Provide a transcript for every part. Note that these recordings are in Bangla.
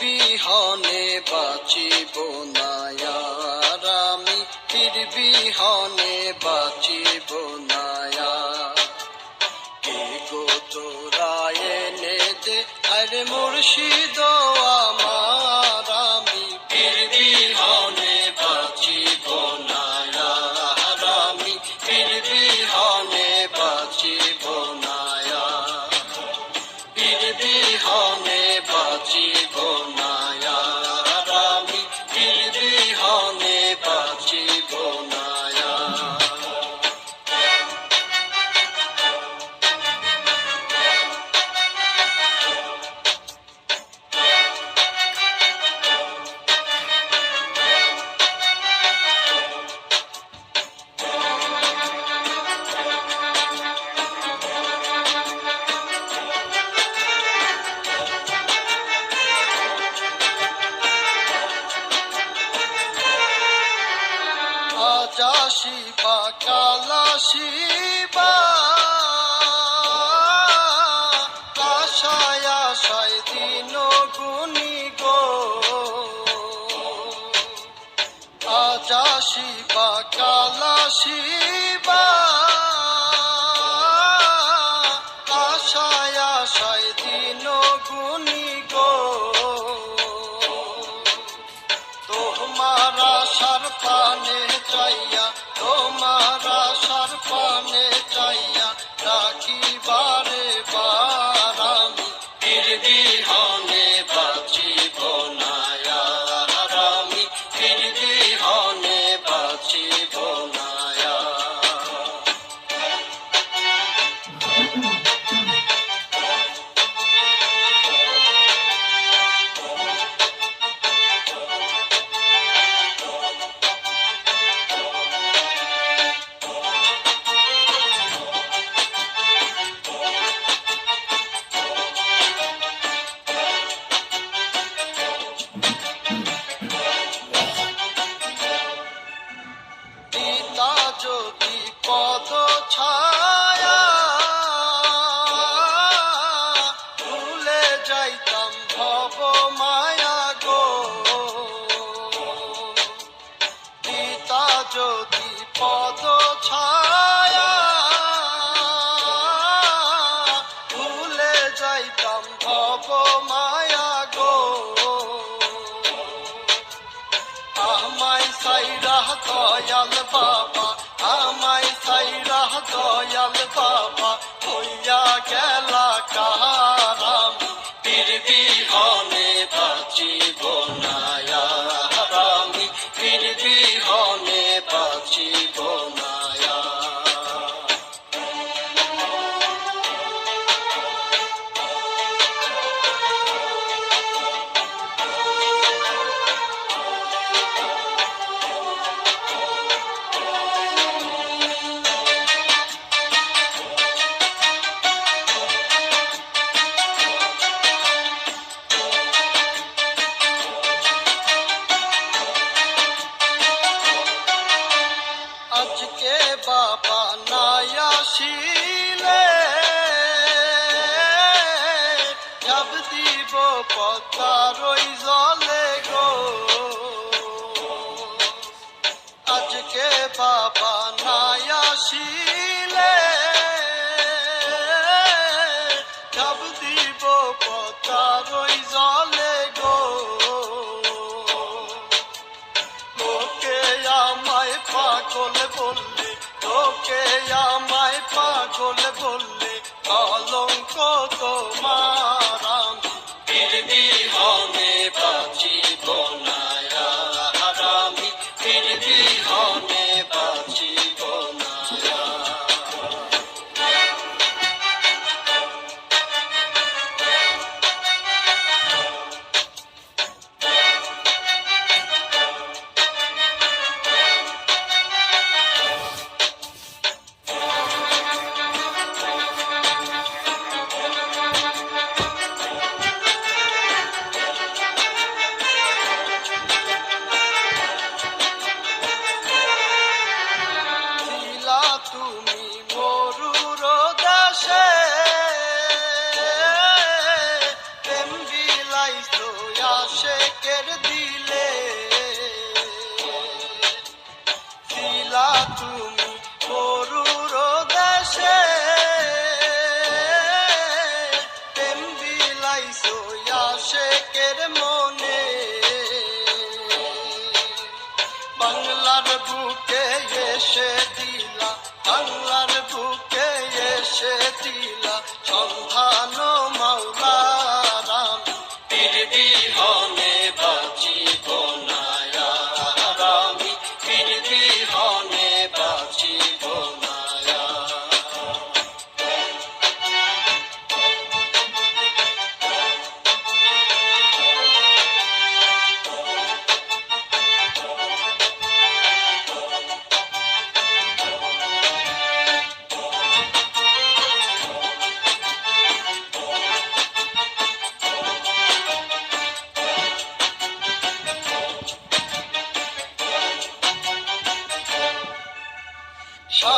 বিহনে বাঁচিব না আমি পীর বিহনে বাঁচিব না। কে গো তোরা এনে দে আরে মুর্শিদ শিবা কালা শিবা আশায় আশায় দিন গুনি গো। আজা শিবা কালা শিবা আশায় আশায় দিন গুনি গো। তোমার আশার পানে চাইয়া তোমার দয়াল বাবা আমায় সাইরা দয়াল বাবা হইয়া গেলা কারাম পীর বিহনে বাঁচিব। পদ্মার ওই জলে গো। আজকে বাবা পীর বিহনে শেষে দিলা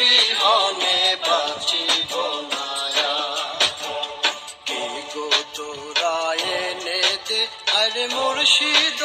বিহনে বাঁচিব না আর। কে গো তোরা এনে দে আরে মুর্শিদ